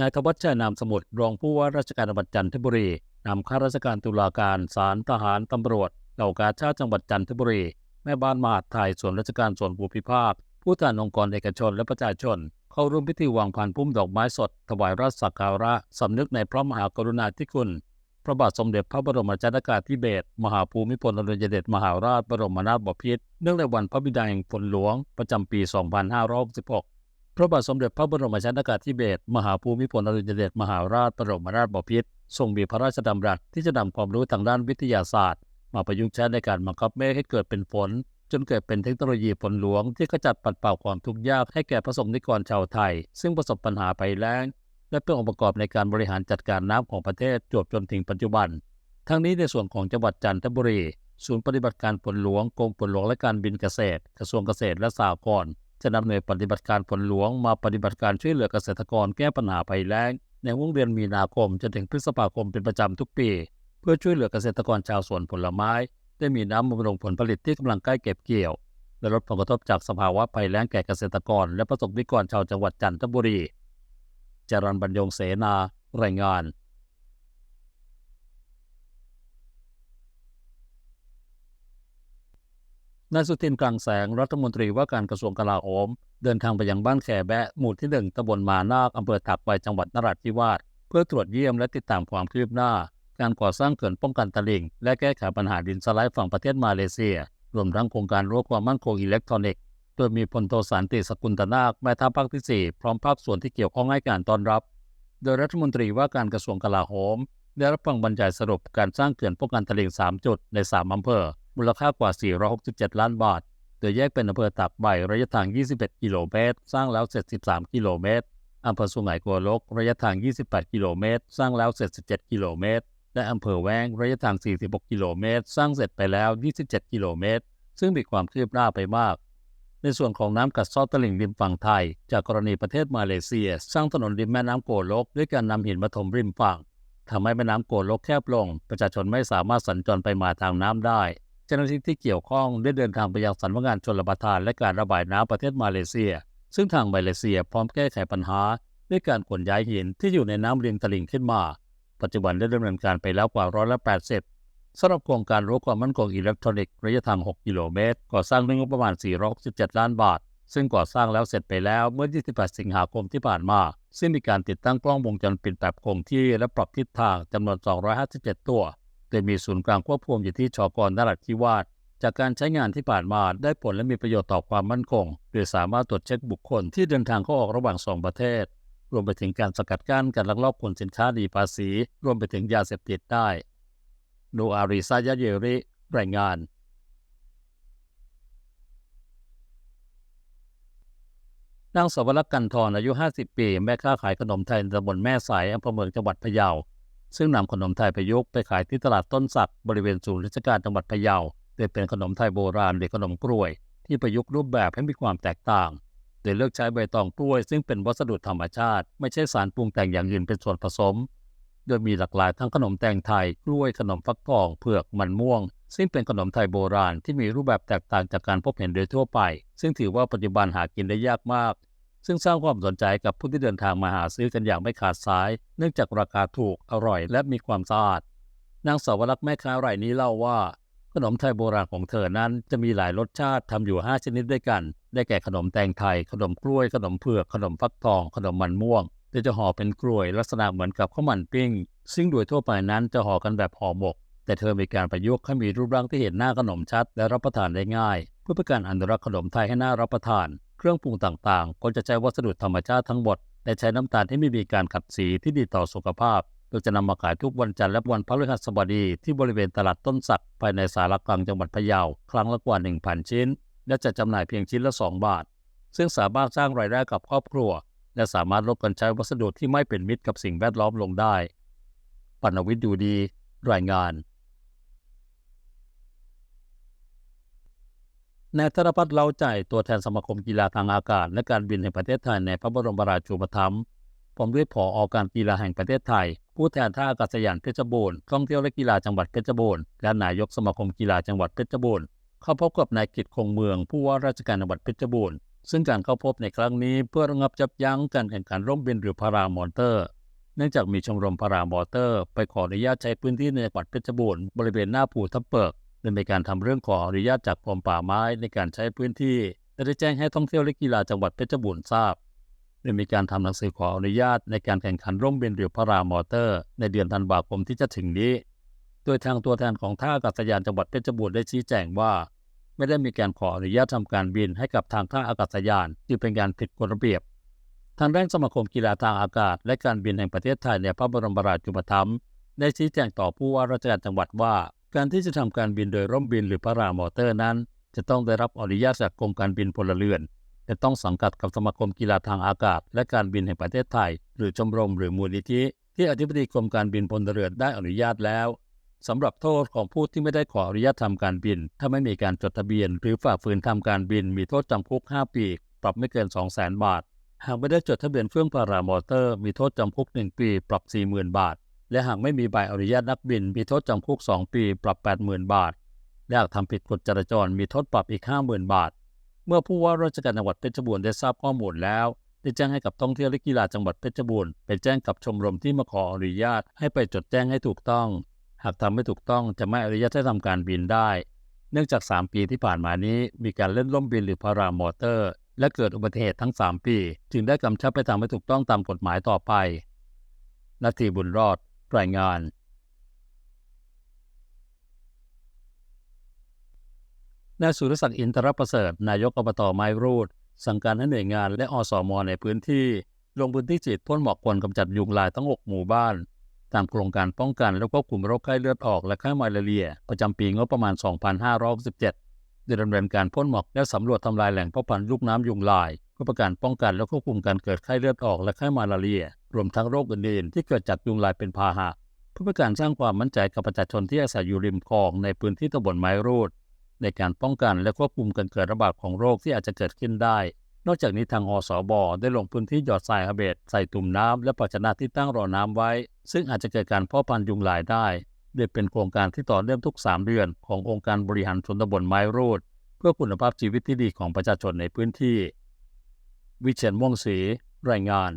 นายธวัชชัยนามสมุทรรองผู้ว่าราชการจังหวัดจันทบุรีนำข้าราชการตุลาการศาลทหารตำรวจเหล่ากาชาติจังหวัดจันทบุรี แม่บ้านมหาดไทยส่วนราชการส่วนภูมิภาค ผู้แทนองค์กรเอกชนและประชาชน เข้าร่วมพิธีวางพันพุ่มดอกไม้สด ถวายราชสักการะสำนึกในพระมหากรุณาธิคุณ พระบาทสมเด็จพระบรมชนกาธิเบศรมหาภูมิพลอดุลยเดชมหาราชบรมนาถบพิตรเนื่องในวันพระบิดาแห่งฝนหลวงประจำปี 2566 พระบาทสมเด็จพระบรมชนกาธิเบศรมหาภูมิพลอดุลยเดชมหาราชบรมนาถบพิตรทรงมีพระราชดำรัสที่จะนำความรู้ทางด้านวิทยาศาสตร์ มาประยุกต์ใช้ในการบังคับเมฆให้เกิดเป็นฝน จนเกิดเป็นเทคโนโลยีฝนหลวง ที่ขจัดปัดเป่าความทุกข์ยากให้แก่ประสบนิกรชาวไทย ซึ่งประสบปัญหาภัยแล้ง และเป็นองค์ประกอบในการบริหารจัดการน้ำของประเทศจวบจนถึงปัจจุบัน ทั้งนี้ในส่วนของจังหวัดจันทบุรี ศูนย์ปฏิบัติการฝนหลวงกรมฝนหลวงและการบินเกษตร กระทรวงเกษตรและสหกรณ์ จะนำหน่วยปฏิบัติการฝนหลวงมาปฏิบัติการช่วยเหลือเกษตรกรแก้ปัญหาภัยแล้ง ในวงเดือนมีนาคมจนถึงพฤษภาคมเป็นประจำทุกปี เพื่อช่วยเหลือเกษตรกรชาวสวนผลไม้ ได้มีน้ำบำรุงผลผลิตที่กำลังใกล้เก็บเกี่ยว และลดผลกระทบจากสภาวะภัยแล้งแก่เกษตรกร และประสบนิกรชาวจังหวัดจันทบุรีจรันบรรยงเสนา รายงาน นายสุทินกลางแสงรัฐมนตรีว่าการกระทรวงกลาโหม เดินทางไปยังบ้านแขแบะหมู่ที่หนึ่งตำบลมานาคอำเภอถักใบจังหวัดนราธิวาสเพื่อตรวจเยี่ยมและติดตามความคืบหน้า การก่อสร้างเขื่อนป้องกันตลิ่ง และแก้ไขปัญหาดินสไลด์ฝั่งประเทศมาเลเซีย รวมทั้งโครงการรั้วความมั่นคงอิเล็กทรอนิกส์โดยมีพลโทสันติสกุลตนาคแม่ทัพภาคที่ 4 พร้อมภาคส่วนที่เกี่ยวข้องให้การต้อนรับ โดยรัฐมนตรีว่าการกระทรวงกลาโหม ได้รับฟังบรรยายสรุปการสร้างเขื่อนป้องกันตลิ่ง 3 จุดใน 3 อำเภอ มูลค่ากว่า 467 ล้านบาท โดยแยกเป็นอำเภอตากใบระยะทาง 21 กิโลเมตร สร้างแล้วเสร็จ 13 กิโลเมตรอำเภอสุไหงโกลกระยะทาง 28 กิโลเมตร สร้างแล้วเสร็จ 17 กิโลเมตร และอำเภอแวงระยะทาง 46 กิโลเมตร สร้างเสร็จไปแล้ว 27 กิโลเมตร ซึ่งมีความคืบหน้าไปมาก ในส่วนของน้ำกัดเซาะตลิ่งริมฝั่งไทย จากกรณีประเทศมาเลเซีย สร้างถนนริมแม่น้ำโกลกด้วยการนำหินมาถมริมฝั่งทำให้แม่น้ำโกลกแคบลง ประชาชนไม่สามารถสัญจรไปมาทางน้ำได้ เจ้าหน้าที่ที่เกี่ยวข้องได้เดินทางไปยังสำนักงานชลประทานและการระบายน้ำประเทศมาเลเซีย ซึ่งทางมาเลเซียพร้อมแก้ไขปัญหา ด้วยการขนย้ายหินที่อยู่ในน้ำริมตลิ่งขึ้นมา ปัจจุบันได้ดำเนินการไปแล้วกว่าร้อยละ80สำหรับโครงการรั้วความมั่นคงอิเล็กทรอนิกส์ระยะทาง 6 กิโลเมตร ก่อสร้างด้วยงบประมาณ 467 ล้านบาท ซึ่งก่อสร้างแล้วเสร็จไปแล้วเมื่อ 28 สิงหาคมที่ผ่านมา ซึ่งมีการติดตั้งกล้องวงจรปิดแบบคงที่และปรับทิศทางจำนวน 257 ตัว โดยมีศูนย์กลางควบคุมอยู่ที่ชอกรนราธิวาสจากการใช้งานที่ผ่านมาได้ผลและมีประโยชน์ต่อความมั่นคง โดยสามารถตรวจเช็คบุคคลที่เดินทางเข้าออกระหว่างสองประเทศ รวมไปถึงการสกัดกั้นการลักลอบขนสินค้าดีภาษี รวมไปถึงยาเสพติดได้โนอาริซายาเยริรายงานนางสาวรักษ์กันทรอายุ 50 ปี แม่ค้าขายขนมไทยในตำบลแม่สายอำเภอเมืองจังหวัดพะเยา ซึ่งนำขนมไทยประยุกต์ไปขายที่ตลาดต้นสักบริเวณศูนย์ราชการจังหวัดพะเยาโดยเป็นขนมไทยโบราณหรือขนมกล้วย ที่ประยุกต์รูปแบบให้มีความแตกต่าง โดยเลือกใช้ใบตองกล้วย ซึ่งเป็นวัสดุธรรมชาติ ไม่ใช่สารปรุงแต่งอย่างอื่นเป็นส่วนผสม โดยมีหลากหลายทั้งขนมแตงไทยกล้วยขนมฟักทองเผือกมันม่วง ซึ่งเป็นขนมไทยโบราณที่มีรูปแบบแตกต่างจากการพบเห็นโดยทั่วไป ซึ่งถือว่าปัจจุบันหากินได้ยากมาก ซึ่งสร้างความสนใจกับผู้ที่เดินทางมาหาซื้อกันอย่างไม่ขาดสาย เนื่องจากราคาถูกอร่อย และมีความสะอาด นางสาวรักษ์แม่ค้ารายนี้เล่าว่า ขนมไทยโบราณของเธอนั้นจะมีหลายรสชาติทำอยู่ 5 ชนิดด้วยกัน ได้แก่ขนมแตงไทย ขนมกล้วย ขนมเผือก ขนมฟักทอง ขนมมันม่วงโดยจะห่อเป็นกล้วยลักษณะเหมือนกับข้าวมันปิ้ง ซึ่งโดยทั่วไปนั้นจะห่อกันแบบห่อหมก แต่เธอมีการประยุกต์ให้มีรูปร่างที่เห็นหน้าขนมชัด และรับประทานได้ง่าย เพื่อเป็นการอนุรักษ์ขนมไทยให้น่ารับประทาน รื่องปรุงต่างๆ ก็จะใช้วัสดุธรรมชาติทั้งหมดและใช้น้ำตาลที่ไม่มีการขัดสีที่ดีต่อสุขภาพ โดยจะนำมาขายทุกวันจันทร์และวันพฤหัสบดีที่บริเวณตลาดต้นสักภายในสารกลางจังหวัดพะเยา ครั้งละกว่า 1,000 ชิ้น และจะจำหน่ายเพียงชิ้นละ 2 บาท ซึ่งสามารถสร้างรายได้กับครอบครัว และสามารถลดการใช้วัสดุที่ไม่เป็นมิตรกับสิ่งแวดล้อมลงได้ปัณวิทย์ดูดี รายงาน นายธนพัฒน์เล้าใจตัวแทนสมาคมกีฬาทางอากาศ และการบินแห่งประเทศไทยในพระบรมราชูปถัมภ์ผมด้วยผออการกีฬาแห่งประเทศไทย ผู้แทนท่าอากาศยานเพชรบูรณ์ท่องเที่ยวและกีฬาจังหวัดเพชรบูรณ์และนายกสมาคมกีฬาจังหวัดเพชรบูรณ์เข้าพบกับนายกิตคงเมืองผู้ว่าราชการจังหวัดเพชรบูรณ์ซึ่งการเข้าพบในครั้งนี้เพื่อระงับยับยั้งการแข่งขันร่มบินหรือพารามอเตอร์ เนื่องจากมีชมรมพารามอเตอร์ ไปขออนุญาตใช้พื้นที่ในจังหวัดเพชรบูรณ์บริเวณหน้าภูทับเบิก โดยมีการทำเรื่องขออนุญาตจากกรมป่าไม้ในการใช้พื้นที่และได้แจ้งให้ท่องเที่ยวและกีฬาจังหวัดเพชรบูรณ์ทราบโดยมีการทำหนังสือขออนุญาตในการแข่งขันร่มบินหรือพารามอเตอร์ ในเดือนธันวาคมที่จะถึงนี้ โดยทางตัวแทนของท่าอากาศยานจังหวัดเพชรบูรณ์ได้ชี้แจงว่า ไม่ได้มีการขออนุญาตทำการบินให้กับทางท่าอากาศยานจึงเป็นการผิดกฎระเบียบทางด้านสมาคมกีฬาทางอากาศ และการบินแห่งประเทศไทยในพระบรมราชูปถัมภ์ได้ชี้แจงต่อผู้ว่าราชการจังหวัดว่า การที่จะทำการบินโดยร่มบินหรือพารามอเตอร์นั้น จะต้องได้รับอนุญาตจากกรมการบินพลเรือนและต้องสังกัดกับสมาคมกีฬาทางอากาศ และการบินแห่งประเทศไทย หรือชมรมหรือมูลนิธิ ที่อธิบดีกรมการบินพลเรือนได้อนุญาตแล้วสำหรับโทษของผู้ที่ไม่ได้ขออนุญาตทำการบิน ถ้าไม่มีการจดทะเบียน หรือฝ่าฝืนทำการบิน มีโทษจำคุก 5 ปี ปรับไม่เกิน 200,000 บาท หากไม่ได้จดทะเบียนเครื่องพารามอเตอร์ มีโทษจำคุก 1 ปี ปรับ 40,000 บาท และหากไม่มีใบอนุญาตนักบิน มีโทษจำคุก 2 ปีปรับ 80,000 บาท และหากทำผิดกฎจราจรมีโทษปรับอีก 50,000 บาท เมื่อผู้ว่าราชการจังหวัดเพชรบูรณ์ได้ทราบข้อมูลแล้ว ได้แจ้งให้กับท่องเที่ยวและกีฬาจังหวัดเพชรบูรณ์ไปแจ้งกับชมรมที่มาขออนุญาตให้ไปจดแจ้งให้ถูกต้อง หากทำไม่ถูกต้องจะไม่อนุญาตให้ทำการบินได้ เนื่องจาก 3 ปีที่ผ่านมานี้มีการเล่นล่มบินหรือพารามอเตอร์ และเกิดอุบัติเหตุทั้ง 3 ปี จึงได้กำชับไปทำให้ถูกต้องตามกฎหมายต่อไปนาทีบุญรอด รายงาน นายสุรศักดิ์อินทรประเสริฐ นายกอบตไม้รูด สั่งการให้หน่วยงานและอสมในพื้นที่ ลงพื้นที่ฉีดพ่นหมอกควันกำจัดยุงลายทั้ง 6 หมู่บ้าน ตามโครงการป้องกันและควบคุมโรคไข้เลือดออกและไข้มาลาเรีย ประจำปีงบประมาณ 2567โดยดำเนินการพ่นหมอกและสำรวจทำลายแหล่งเพาะพันธุ์ลูกน้ำยุงลายเพื่อประการป้องกันและควบคุมการเกิดไข้เลือดออกและไข้มาลาเรีย รวมทั้งโรคอื่นๆที่เกิดจากยุงลายเป็นพาหะเพื่อเป็นการสร้างความมั่นใจกับประชาชนที่อาศัยอยู่ริมคลองในพื้นที่ตำบลไม้รูด ในการป้องกันและควบคุมการเกิดระบาดของโรคที่อาจจะเกิดขึ้นได้ นอกจากนี้ทางอสบได้ลงพื้นที่หยอดทรายฮาเบตใส่ตุ่มน้ำและภาชนะที่ตั้งรอน้ำไว้ ซึ่งอาจจะเกิดการเพาะพันธุ์ยุงลายได้โดยเป็นโครงการที่ต่อเนื่องทุก 3 เดือน ขององค์การบริหารชนตำบลไม้รูด เพื่อคุณภาพชีวิตที่ดีของประชาชนในพื้นที่ วิเชียนม่วงศรีรายงาน